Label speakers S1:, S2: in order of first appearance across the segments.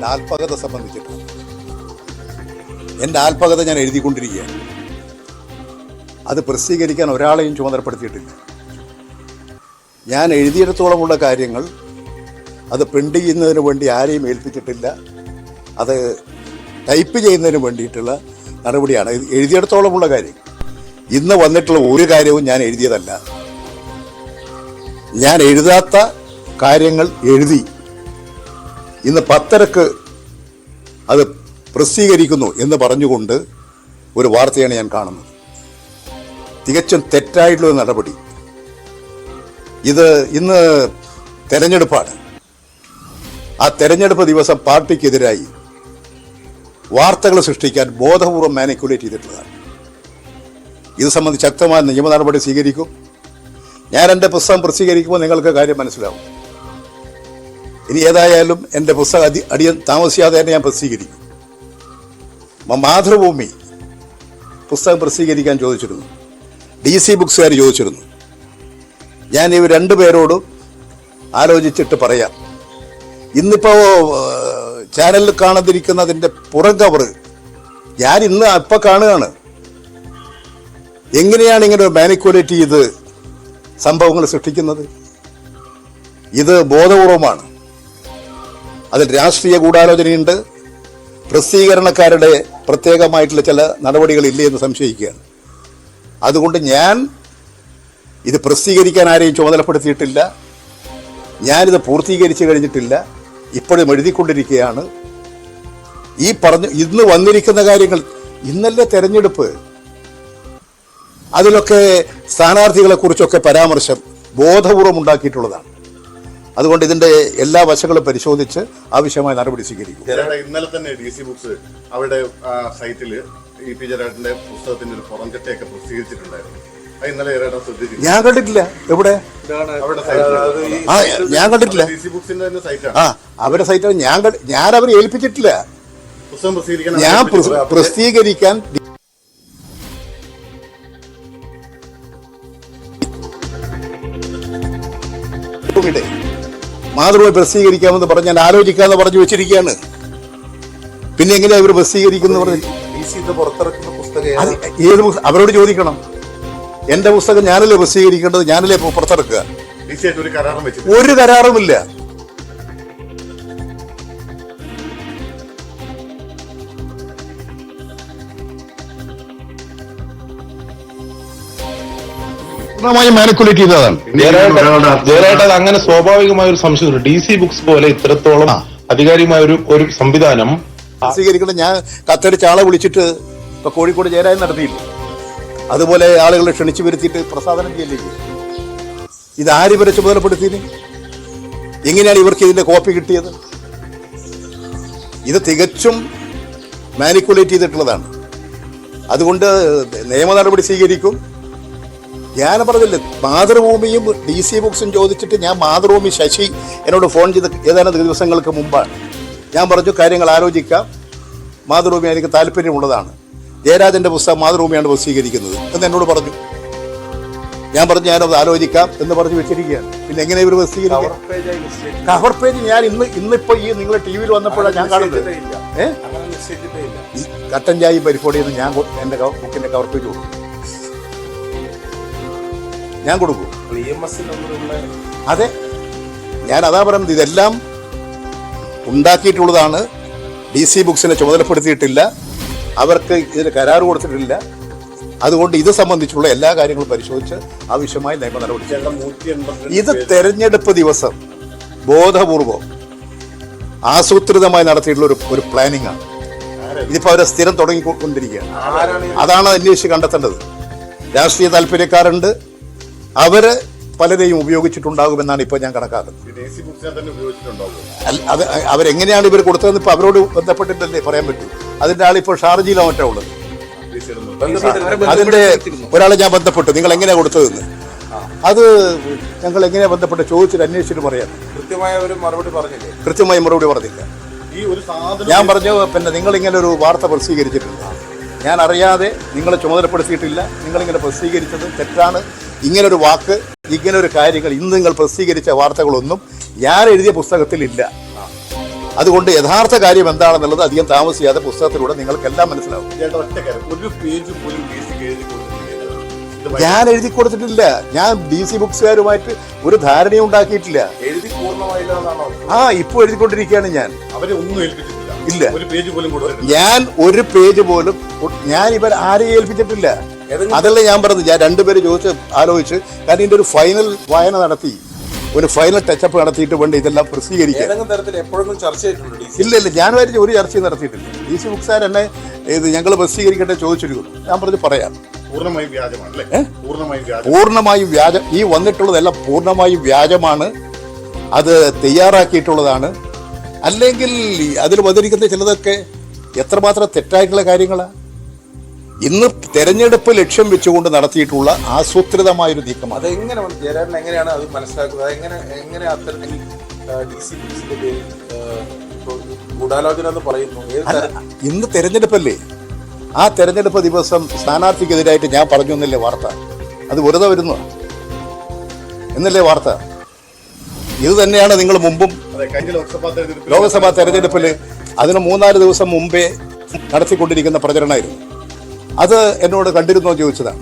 S1: എന്റെ ആത്മകഥ സംബന്ധിച്ചിട്ടാണ് എന്റെ ആത്മകഥ ഞാൻ എഴുതിക്കൊണ്ടിരിക്കുകയാണ്. അത് പ്രസിദ്ധീകരിക്കാൻ ഒരാളെയും ചുമതലപ്പെടുത്തിയിട്ടില്ല. ഞാൻ എഴുതിയിടത്തോളമുള്ള കാര്യങ്ങൾ അത് പ്രിന്റ് ചെയ്യുന്നതിന് വേണ്ടി ആരെയും ഏൽപ്പിച്ചിട്ടില്ല. അത് ടൈപ്പ് ചെയ്യുന്നതിന് വേണ്ടിയിട്ടുള്ള നടപടിയാണ്. എഴുതിയിടത്തോളമുള്ള കാര്യം. ഇന്ന് വന്നിട്ടുള്ള ഒരു കാര്യവും ഞാൻ എഴുതിയതല്ല. ഞാൻ എഴുതാത്ത കാര്യങ്ങൾ എഴുതി ഇന്ന് പത്തരക്ക് അത് പ്രസിദ്ധീകരിക്കുന്നു എന്ന് പറഞ്ഞുകൊണ്ട് ഒരു വാർത്തയാണ് ഞാൻ കാണുന്നത്. തികച്ചും തെറ്റായിട്ടുള്ള നടപടി. ഇത് ഇന്ന് തെരഞ്ഞെടുപ്പാണ്. ആ തെരഞ്ഞെടുപ്പ് ദിവസം പാർട്ടിക്കെതിരായി വാർത്തകൾ സൃഷ്ടിക്കാൻ ബോധപൂർവം മാനിക്കുലേറ്റ് ചെയ്തിട്ടുള്ളതാണ്. ഇത് സംബന്ധിച്ച് ശക്തമായ നിയമ നടപടി സ്വീകരിക്കും. ഞാൻ എന്റെ പുസ്തകം പ്രസിദ്ധീകരിക്കുമ്പോൾ നിങ്ങൾക്ക് കാര്യം മനസ്സിലാവും. ഇനി ഏതായാലും എന്റെ പുസ്തകം അതി അടിയ താമസിയാതെ തന്നെ ഞാൻ പ്രസിദ്ധീകരിക്കും. മാതൃഭൂമി പുസ്തകം പ്രസിദ്ധീകരിക്കാൻ ചോദിച്ചിരുന്നു. ഡി സി ബുക്സുകാർ ചോദിച്ചിരുന്നു. ഞാൻ ഇവർ രണ്ടുപേരോടും ആലോചിച്ചിട്ട് പറയാം. ഇന്നിപ്പോൾ ചാനലിൽ കാണാതിരിക്കുന്നതിന്റെ പുറം കവറ് ഞാൻ ഇന്ന് അപ്പം കാണുകയാണ്. എങ്ങനെയാണ് ഇങ്ങനെ മാനിക്കുലേറ്റ് ചെയ്ത് സംഭവങ്ങൾ സൃഷ്ടിക്കുന്നത്? ഇത് ബോധപൂർവമാണ്. അതിൽ രാഷ്ട്രീയ ഗൂഢാലോചനയുണ്ട്. പ്രസിദ്ധീകരണക്കാരുടെ പ്രത്യേകമായിട്ടുള്ള ചില നടപടികളില്ലേ എന്ന് സംശയിക്കുകയാണ്. അതുകൊണ്ട് ഞാൻ ഇത് പ്രസിദ്ധീകരിക്കാൻ ആരെയും ചുമതലപ്പെടുത്തിയിട്ടില്ല. ഞാനിത് പൂർത്തീകരിച്ചു കഴിഞ്ഞിട്ടില്ല. ഇപ്പോഴും എഴുതിക്കൊണ്ടിരിക്കുകയാണ്. ഈ പറഞ്ഞു ഇന്ന് വന്നിരിക്കുന്ന കാര്യങ്ങൾ ഇന്നല്ലേ തെരഞ്ഞെടുപ്പ്? അതിലൊക്കെ സ്ഥാനാർത്ഥികളെക്കുറിച്ചൊക്കെ പരാമർശം ബോധപൂർവം ഉണ്ടാക്കിയിട്ടുള്ളതാണ്. അതുകൊണ്ട് ഇതിന്റെ എല്ലാ വശങ്ങളും പരിശോധിച്ച് ആവശ്യമായ നടപടി സ്വീകരിക്കും.
S2: ഇന്നലെ തന്നെ ഡി സി ബുക്സ് അവരുടെ സൈറ്റിൽ സൈറ്റിൽ ഇ പി ജയരാജന്റെ പുസ്തകത്തിന്റെ ഒരു പുറംചട്ടയൊക്കെ പ്രസിദ്ധീകരിച്ചിട്ടുണ്ടായിരുന്നു.
S1: ഞാൻ കണ്ടിട്ടില്ല. എവിടെ? ആ ഞാൻ കണ്ടിട്ടില്ല.
S2: ഡി ബുക്സിന്റെ സൈറ്റാണ്.
S1: ആ അവരുടെ സൈറ്റ് ഞാൻ ഞാൻ അവരെ ഏൽപ്പിച്ചിട്ടില്ല. ഞാൻ. പ്രസിദ്ധീകരിക്കാൻ ഇവിടെ. മാതൃഭൂമി പ്രസിദ്ധീകരിക്കാമെന്ന് പറഞ്ഞ് ഞാൻ ആലോചിക്കാമെന്ന് പറഞ്ഞു വെച്ചിരിക്കുകയാണ്. പിന്നെ എങ്ങനെയാ ഇവർ പ്രസിദ്ധീകരിക്കുന്നു പറഞ്ഞ്?
S3: പുറത്തിറക്കുന്ന പുസ്തകം
S1: ഏത് അവരോട് ചോദിക്കണം. എന്റെ പുസ്തകം ഞാനല്ലേ പ്രസിദ്ധീകരിക്കേണ്ടത്? ഞാനല്ലേ പുറത്തെടുക്കുക പുറത്തിറക്കുക?
S2: ഒരു
S1: കരാറുമില്ല. പൂർണമായും മാനിക്കുലേറ്റ് ചെയ്തതാണ്.
S4: ജയരായിട്ട് അത് അങ്ങനെ സ്വാഭാവികമായ ഒരു സംശയം ഡി സി ബുക്സ് പോലെ ഇത്രത്തോളം അധികാരികമായ ഒരു ഒരു സംവിധാനം
S1: സ്വീകരിക്കണം ഞാൻ കത്തടിച്ച ആളെ വിളിച്ചിട്ട് ഇപ്പൊ കോഴിക്കോട് ജയരാജൻ നടത്തിയില്ലേ. അതുപോലെ ആളുകളെ ക്ഷണിച്ചു വരുത്തിയിട്ട് പ്രസാദനം ചെയ്യില്ലേ ഇത് ആര് ഇവരെ ചുമതലപ്പെടുത്തിന് എങ്ങനെയാണ് ഇവർക്ക് ഇതിന്റെ കോപ്പി കിട്ടിയത്? ഇത് തികച്ചും മാനിക്കുലേറ്റ് ചെയ്തിട്ടുള്ളതാണ്. അതുകൊണ്ട് നിയമ നടപടി സ്വീകരിക്കും. ഞാൻ പറഞ്ഞില്ല മാതൃഭൂമിയും ഡി സി ബുക്സും ചോദിച്ചിട്ട് ഞാൻ മാതൃഭൂമി ശശി എന്നോട് ഫോൺ ചെയ്ത് ഏതാനും ദിവസങ്ങൾക്ക് മുമ്പാണ്. ഞാൻ പറഞ്ഞു കാര്യങ്ങൾ ആലോചിക്കാം. മാതൃഭൂമി എനിക്ക് താല്പര്യമുള്ളതാണ്. ജയരാജന്റെ പുസ്തകം മാതൃഭൂമിയാണ് പ്രസിദ്ധീകരിക്കുന്നത് എന്ന് എന്നോട് പറഞ്ഞു. ഞാൻ പറഞ്ഞു ഞാനത് ആലോചിക്കാം എന്ന് പറഞ്ഞു വെച്ചിരിക്കുകയാണ്. പിന്നെ എങ്ങനെ ഇവർ പ്രസിദ്ധീകരിക്കാം?
S3: പേജായി നിശ്ചയിച്ചിട്ടില്ല.
S1: കവർ പേജ് ഞാൻ ഇന്ന് ഇന്നിപ്പോ ഈ നിങ്ങൾ ടി വിയിൽ വന്നപ്പോഴാണ് ഞാൻ കാണുന്നത്. ഏഹ് കട്ടൻ ചായയും പരിപ്പോടിയെന്ന് ഞാൻ എന്റെ എന്റെ ബുക്കിന്റെ കവർ പേജ് കൊടുക്കും. ഞാൻ കൊടുക്കും.
S3: എം
S1: അതെ. ഞാൻ അതാ പറയുന്നത് ഇതെല്ലാം ഉണ്ടാക്കിയിട്ടുള്ളതാണ്. ഡി സി ബുക്സിനെ ചുമതലപ്പെടുത്തിയിട്ടില്ല. അവർക്ക് ഇതിന് കരാർ കൊടുത്തിട്ടില്ല. അതുകൊണ്ട് ഇത് സംബന്ധിച്ചുള്ള എല്ലാ കാര്യങ്ങളും പരിശോധിച്ച് ആവശ്യമായ നിയമ നടപടി ഇത് തെരഞ്ഞെടുപ്പ് ദിവസം ബോധപൂർവം ആസൂത്രിതമായി നടത്തിയിട്ടുള്ള ഒരു ഒരു പ്ലാനിംഗ് ആണ്. ഇതിപ്പോ അവരെ സ്ഥിരം തുടങ്ങിക്കൊണ്ടിരിക്കുകയാണ്. അതാണ് അന്വേഷിച്ച് കണ്ടെത്തേണ്ടത്. രാഷ്ട്രീയ താല്പര്യക്കാരുണ്ട്. അവർ പലരെയും ഉപയോഗിച്ചിട്ടുണ്ടാകുമെന്നാണ് ഇപ്പോൾ ഞാൻ കണക്കാക്കുന്നത്. അത് അവരെങ്ങനെയാണ് ഇവർ കൊടുത്തതെന്ന് ഇപ്പൊ അവരോട് ബന്ധപ്പെട്ടിട്ടല്ലേ പറയാൻ പറ്റൂ. അതിന്റെ ആളിപ്പോൾ ഷാർജിയിലോ മറ്റോ ഉള്ളത്. അതിന്റെ ഒരാളെ ഞാൻ ബന്ധപ്പെട്ടു. നിങ്ങൾ എങ്ങനെയാ കൊടുത്തതെന്ന്. അത് ഞങ്ങൾ എങ്ങനെയാ ബന്ധപ്പെട്ട് ചോദിച്ചിട്ട് അന്വേഷിച്ചിട്ട് പറയാം.
S3: കൃത്യമായ ഒരു മറുപടി പറഞ്ഞില്ല?
S1: കൃത്യമായി മറുപടി പറഞ്ഞില്ല.
S2: ഈ ഒരു സാധനം
S1: ഞാൻ പറഞ്ഞു പിന്നെ നിങ്ങൾ ഇങ്ങനെ ഒരു വാർത്ത പ്രസിദ്ധീകരിച്ചിട്ടുണ്ട്. ഞാൻ അറിയാതെ നിങ്ങളെ ചുമതലപ്പെടുത്തിയിട്ടില്ല. നിങ്ങളിങ്ങനെ പ്രസിദ്ധീകരിച്ചത് തെറ്റാണ്. ഇങ്ങനൊരു വാക്ക് ഇങ്ങനൊരു കാര്യങ്ങൾ ഇന്ന് നിങ്ങൾ പ്രസിദ്ധീകരിച്ച വാർത്തകളൊന്നും ഞാൻ എഴുതിയ പുസ്തകത്തിലില്ല അതുകൊണ്ട് യഥാർത്ഥ കാര്യം എന്താണെന്നുള്ളത് അധികം താമസിയാതെ പുസ്തകത്തിലൂടെ നിങ്ങൾക്കെല്ലാം മനസ്സിലാവും. ഞാൻ എഴുതി കൊടുത്തിട്ടില്ല. ഞാൻ ഡി സി ബുക്സുകാരുമായിട്ട് ഒരു ധാരണയും ഉണ്ടാക്കിയിട്ടില്ല. ആ ഇപ്പോൾ എഴുതിക്കൊണ്ടിരിക്കുകയാണ് ഞാൻ.
S2: അവരെ ഒന്നും ഏൽപ്പിച്ചിട്ടില്ല.
S1: ഇല്ല.
S2: ഒരു പേജ് പോലും കൊടുത്തിട്ടില്ല.
S1: ഞാൻ ഒരു പേജ് പോലും ഞാൻ ഇവർ ആരെയും ഏൽപ്പിച്ചിട്ടില്ല. അതല്ല ഞാൻ പറഞ്ഞത്. ഞാൻ രണ്ടുപേര് ചോദിച്ച് ആലോചിച്ച് കാരണം ഇതിന്റെ ഒരു ഫൈനൽ വായന നടത്തി. ഒരു ഫൈനൽ ടച്ചപ്പ് നടത്തിയിട്ട് വേണ്ട ഇതെല്ലാം പ്രസിദ്ധീകരിക്കാൻ
S3: ചെയ്തിട്ടുണ്ട്
S1: ഇല്ല ഇല്ല. ഞാൻ വരെ ഒരു ചർച്ചയും നടത്തിയിട്ടില്ല. ഡി സി ബുക്സാർ എന്നെ ഇത് ഞങ്ങൾ പ്രസിദ്ധീകരിക്കട്ടെ ചോദിച്ചിരിക്കുന്നു. ഞാൻ പറഞ്ഞു പറയാം.
S2: പൂർണമായും വ്യാജമാണ്. പൂർണമായും വ്യാജം
S1: ഈ വന്നിട്ടുള്ളതെല്ലാം പൂർണമായും വ്യാജമാണ്. അത് തയ്യാറാക്കിയിട്ടുള്ളതാണ്. അല്ലെങ്കിൽ അതിൽ വന്നിരിക്കുന്ന ചിലതൊക്കെ എത്രമാത്രം തെറ്റായിട്ടുള്ള കാര്യങ്ങളാണ് ഇന്ന് തെരഞ്ഞെടുപ്പ് ലക്ഷ്യം വെച്ചുകൊണ്ട് നടത്തിയിട്ടുള്ള ആസൂത്രിതമായൊരു നീക്കം
S3: അതെങ്ങനെ ജയരാജൻ എങ്ങനെയാണ് അത് മനസ്സിലാക്കുന്നത്? എങ്ങനെ എങ്ങനെ അത്തരത്തിൽ ഗൂഢാലോചന എന്ന് പറയുന്നു?
S1: ഇന്ന് തെരഞ്ഞെടുപ്പല്ലേ? ആ തെരഞ്ഞെടുപ്പ് ദിവസം സ്ഥാനാർത്ഥിക്കെതിരായിട്ട് ഞാൻ പറഞ്ഞു എന്നല്ലേ വാർത്ത? അത് വെറുതെ വരുന്നു എന്നല്ലേ വാർത്ത? ഇത് തന്നെയാണ് നിങ്ങൾ മുമ്പും
S2: ലോക്സഭാ തെരഞ്ഞെടുപ്പിൽ
S1: അതിന് മൂന്നാൽ ദിവസം മുമ്പേ നടത്തിക്കൊണ്ടിരിക്കുന്ന പ്രചരണമായിരുന്നു. അത് എന്നോട് കണ്ടിരുന്നോ ചോദിച്ചതാണ്.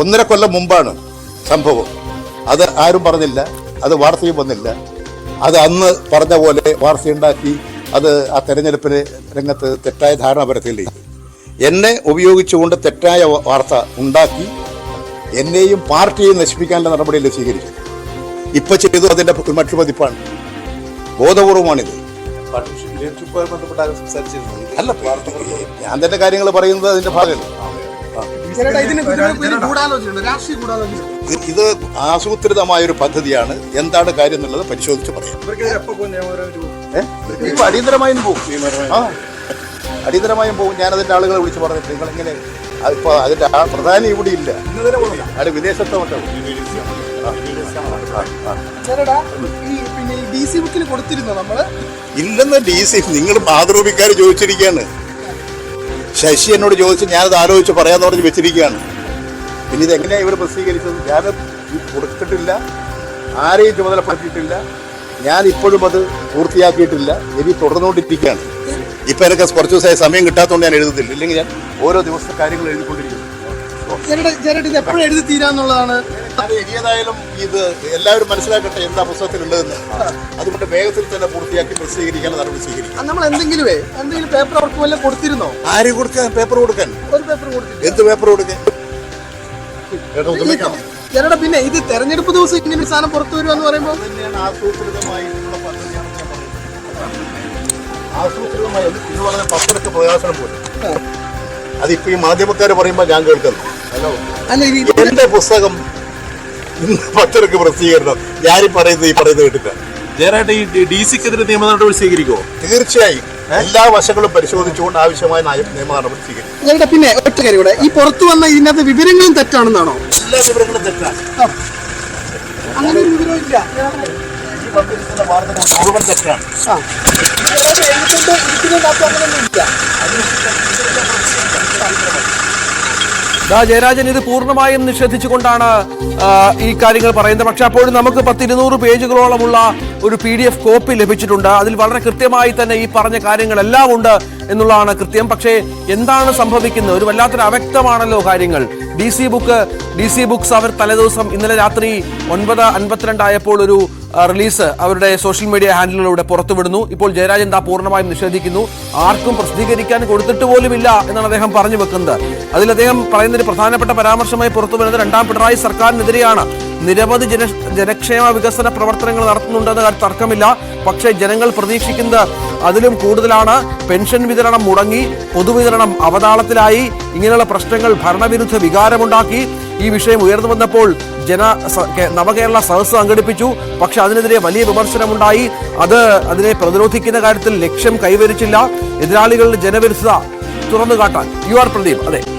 S1: ഒന്നര കൊല്ലം മുമ്പാണ് സംഭവം. അത് ആരും പറഞ്ഞില്ല അത് വാർത്തയും വന്നില്ല. അത് അന്ന് പറഞ്ഞ പോലെ വാർത്തയുണ്ടാക്കി അത് ആ തെരഞ്ഞെടുപ്പിന് രംഗത്ത് തെറ്റായ ധാരണ പരത്തില്ല എന്നെ ഉപയോഗിച്ചുകൊണ്ട് തെറ്റായ വാർത്ത ഉണ്ടാക്കി എന്നെയും പാർട്ടിയെയും നശിപ്പിക്കാനുള്ള നടപടിയല്ലേ സ്വീകരിച്ചു ഇപ്പൊ ചെയ്തു അതിന്റെ മറ്റു പതിപ്പാണ്. ബോധപൂർവമാണിത്. അല്ല ഞാൻ തന്നെ കാര്യങ്ങൾ പറയുന്നത് അതിന്റെ ഭാഗമല്ലേ. ഇത് ആസൂത്രിതമായ ഒരു പദ്ധതിയാണ്. എന്താണ് കാര്യം എന്നുള്ളത് പരിശോധിച്ച് പറയാം? ഇപ്പൊ അടിയന്തരമായും പോകും. ആ. അടിയന്തരമായും പോകും. ഞാൻ അതിന്റെ ആളുകളെ വിളിച്ച് പറഞ്ഞിട്ട് നിങ്ങൾ എങ്ങനെ ഇപ്പൊ അതിന്റെ ആ പ്രധാനി ഇവിടെ ഇല്ല. അത്
S5: വിദേശത്തോട്ടെ ഈ ബുക്കിൽ
S1: ഇല്ലെന്ന് ഡി സി നിങ്ങൾ മാതൃഭൂമിക്കാർ ചോദിച്ചിരിക്കുകയാണ് ശശി എന്നോട് ചോദിച്ച് ഞാനത് ആലോചിച്ച് പറയാന്ന് പറഞ്ഞ് വെച്ചിരിക്കുകയാണ്. പിന്നെ ഇത് എങ്ങനെയാ ഇവർ പ്രസിദ്ധീകരിച്ചത്? ഞാൻ കൊടുത്തിട്ടില്ല. ആരെയും ചുമതലപ്പെടുത്തിയിട്ടില്ല. ഞാൻ ഇപ്പോഴും അത് പൂർത്തിയാക്കിയിട്ടില്ല. ഇനി തുടർന്നുകൊണ്ടിരിക്കുകയാണ്. ഇപ്പൊ എനിക്ക് കുറച്ച് ദിവസമായി സമയം കിട്ടാത്തതുകൊണ്ട് ഞാൻ എഴുതുന്നില്ല ഇല്ലെങ്കിൽ ഞാൻ ഓരോ ദിവസത്തെ കാര്യങ്ങൾ എഴുതിക്കൊണ്ടിരിക്കുന്നു
S5: ഇത് എപ്പോഴും എഴുതി തീരാന്നുള്ളതാണ്.
S1: അത് ഇത് എല്ലാവരും മനസ്സിലാക്കട്ടെ എന്താ പുസ്തകത്തിലുള്ളതെന്ന്. അതുകൊണ്ട് വേഗത്തിൽ തന്നെ പൂർത്തിയാക്കി പ്രസിദ്ധീകരിക്കാൻ നടപടി സ്വീകരിക്കും.
S5: നമ്മൾ എന്തെങ്കിലും എന്തെങ്കിലും പേപ്പർ അവർക്ക് വല്ല കൊടുത്തിരുന്നോ?
S1: ആര് കൊടുക്കാൻ പേപ്പർ കൊടുക്കാൻ?
S5: ഒരു പേപ്പർ കൊടുത്തില്ല.
S1: എന്ത് പേപ്പർ കൊടുക്കാൻ?
S2: ചേട്ടാ
S5: പിന്നെ ഇത് തെരഞ്ഞെടുപ്പ് ദിവസം ഇങ്ങനെ ഒരു സാധനം പുറത്തു വരുമെന്ന് പറയുമ്പോൾ
S1: ആസൂത്രിതമായിട്ടുള്ള ആസൂത്രിതമായി എന്ന് പറഞ്ഞ പത്രക്ക് പ്രയാസനം പോലെ. അതിപ്പോ ഈ മാധ്യമക്കാർ പറയുമ്പോൾ ഞാൻ കേൾക്കുന്നു. എന്റെ പുസ്തകം ഇന്ന് പത്രക്ക് പ്രസിദ്ധീകരണം. ഞാനീ പറയുന്നത് ഈ പറയുന്നത് കേട്ടില്ല.
S6: ജയറായിട്ട് ഈ ഡി സിക്കെതിരെ നിയമ നടപടി സ്വീകരിക്കുമോ
S1: തീർച്ചയായും എല്ലാ വശങ്ങളും പരിശോധിച്ചുകൊണ്ട് ആവശ്യമായ നയം നിയമ നടപടി സ്വീകരിക്കും
S5: പിന്നെ ഒറ്റ കാര്യം കൂടെ. ഈ പുറത്ത് വന്ന ഇതിനകത്ത് വിവരങ്ങളും തെറ്റാണെന്നാണോ?
S1: എല്ലാ വിവരങ്ങളും തെറ്റാണ്
S5: അങ്ങനെ ഒരു വിവരം ഇല്ല.
S1: മുഴുവൻ തെറ്റാണ്
S5: ഇല്ല.
S7: ജയരാജൻ ഇത് പൂർണമായും നിഷേധിച്ചുകൊണ്ടാണ് ഈ കാര്യങ്ങൾ പറയുന്നത്. പക്ഷെ അപ്പോഴും നമുക്ക് പത്തിരുന്നൂറ് പേജുകളോളമുള്ള ഒരു പി ഡി എഫ് കോപ്പി ലഭിച്ചിട്ടുണ്ട്. അതിൽ വളരെ കൃത്യമായി തന്നെ ഈ പറഞ്ഞ കാര്യങ്ങളെല്ലാം ഉണ്ട് എന്നുള്ളതാണ് കൃത്യം. പക്ഷേ എന്താണ് സംഭവിക്കുന്നത്? ഒരു വല്ലാത്തൊരു അവ്യക്തമാണല്ലോ കാര്യങ്ങൾ. D C book D C books അവർ തലേദിവസം ഇന്നലെ രാത്രി ഒൻപത് അൻപത്തിരണ്ടായപ്പോൾ ഒരു റിലീസ് അവരുടെ സോഷ്യൽ മീഡിയ ഹാൻഡിലൂടെ പുറത്തുവിടുന്നു. ഇപ്പോൾ ജയരാജൻ താ പൂർണമായും നിഷേധിക്കുന്നു. ആർക്കും പ്രസിദ്ധീകരിക്കാൻ കൊടുത്തിട്ട് പോലുമില്ല എന്നാണ് അദ്ദേഹം പറഞ്ഞു വെക്കുന്നത്. അതിൽ അദ്ദേഹം പറയുന്നൊരു പ്രധാനപ്പെട്ട പരാമർശമായി പുറത്തു വരുന്നത് രണ്ടാം പിണറായി സർക്കാരിനെതിരെയാണ്. നിരവധി ജന ജനക്ഷേമ വികസന പ്രവർത്തനങ്ങൾ നടത്തുന്നുണ്ടെന്ന തർക്കമില്ല. പക്ഷേ ജനങ്ങൾ പ്രതീക്ഷിക്കുന്നത് അതിലും കൂടുതലാണ്. പെൻഷൻ വിതരണം മുടങ്ങി പൊതുവിതരണം അവതാളത്തിലായി. ഇങ്ങനെയുള്ള പ്രശ്നങ്ങൾ ഭരണവിരുദ്ധ വികാരമുണ്ടാക്കി. ഈ വിഷയം ഉയർന്നു വന്നപ്പോൾ ജന നവകേരള സദസ് സംഘടിപ്പിച്ചു. പക്ഷെ അതിനെതിരെ വലിയ വിമർശനമുണ്ടായി. അത് അതിനെ പ്രതിരോധിക്കുന്ന കാര്യത്തിൽ ലക്ഷ്യം കൈവരിച്ചില്ല. എതിരാളികളുടെ ജനവിരുദ്ധത തുറന്നു കാട്ടാൻ യു ആർ പ്രദീപ് അതെ.